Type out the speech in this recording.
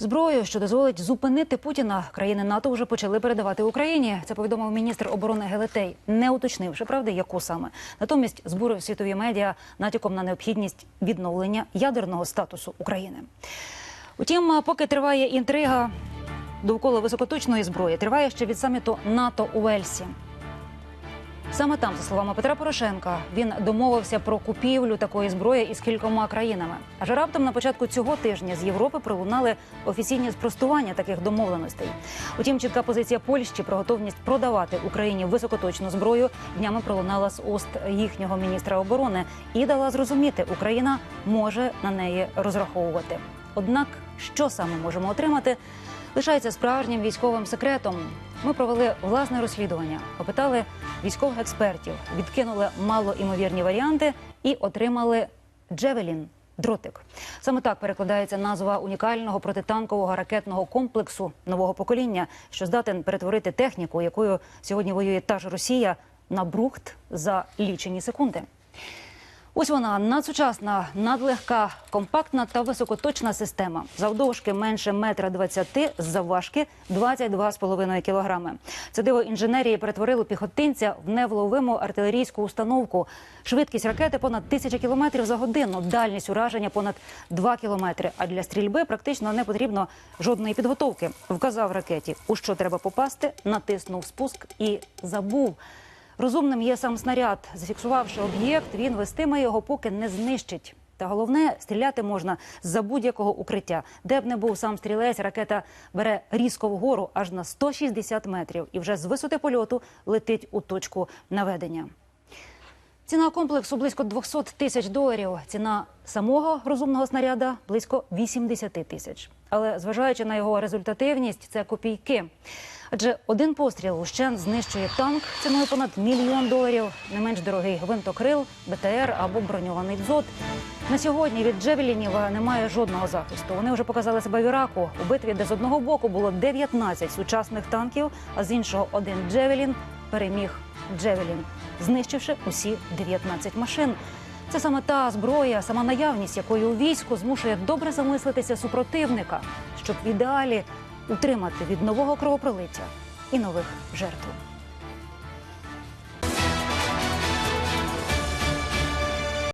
Зброю, що дозволить зупинити Путіна, країни НАТО вже почали передавати Україні. Це повідомив міністр оборони Гелетей, не уточнивши правди, яку саме. Натомість збурив світові медіа натяком на необхідність відновлення ядерного статусу України. Утім, поки триває інтрига довкола високоточної зброї, триває ще від саміту НАТО у Вельсі. Саме там, за словами Петра Порошенка, він домовився про купівлю такої зброї із кількома країнами. Аж раптом на початку цього тижня з Європи пролунали офіційні спростування таких домовленостей. Утім, чітка позиція Польщі про готовність продавати Україні високоточну зброю днями пролунала з уст їхнього міністра оборони і дала зрозуміти, Україна може на неї розраховувати. Однак, що саме можемо отримати, лишається справжнім військовим секретом. Ми провели власне розслідування, опитали військових експертів, відкинули малоімовірні варіанти і отримали Джевелін. Дротик саме так перекладається назва унікального протитанкового ракетного комплексу нового покоління, що здатен перетворити техніку, якою сьогодні воює та ж Росія, на брухт за лічені секунди. Ось вона надсучасна, надлегка, компактна та високоточна система. Завдовжки менше метра двадцяти, завважки 22,5 кілограми. Це диво інженерії перетворило піхотинця в невловиму артилерійську установку. Швидкість ракети понад тисяча кілометрів за годину, дальність ураження понад 2 кілометри. А для стрільби практично не потрібно жодної підготовки. Вказав ракеті, у що треба попасти, натиснув спуск і забув. Розумним є сам снаряд. Зафіксувавши об'єкт, він вестиме його, поки не знищить. Та головне, стріляти можна з-за будь-якого укриття. Де б не був сам стрілець, ракета бере різко вгору аж на 160 метрів і вже з висоти польоту летить у точку наведення. Ціна комплексу близько 200 тисяч доларів. Ціна самого розумного снаряда близько 80 тисяч. Але зважаючи на його результативність, це копійки. Адже один постріл ущен знищує танк ціною понад мільйон доларів, не менш дорогий гвинтокрил, БТР або броньований дзот. На сьогодні від Джевелінів немає жодного захисту. Вони вже показали себе в Іраку у битві, де з одного боку було 19 сучасних танків, а з іншого один Джевелін переміг Джевелін, знищивши усі 19 машин. Це саме та зброя, сама наявність якої у війську змушує добре замислитися супротивника, щоб в ідеалі утримати від нового кровопролиття і нових жертв.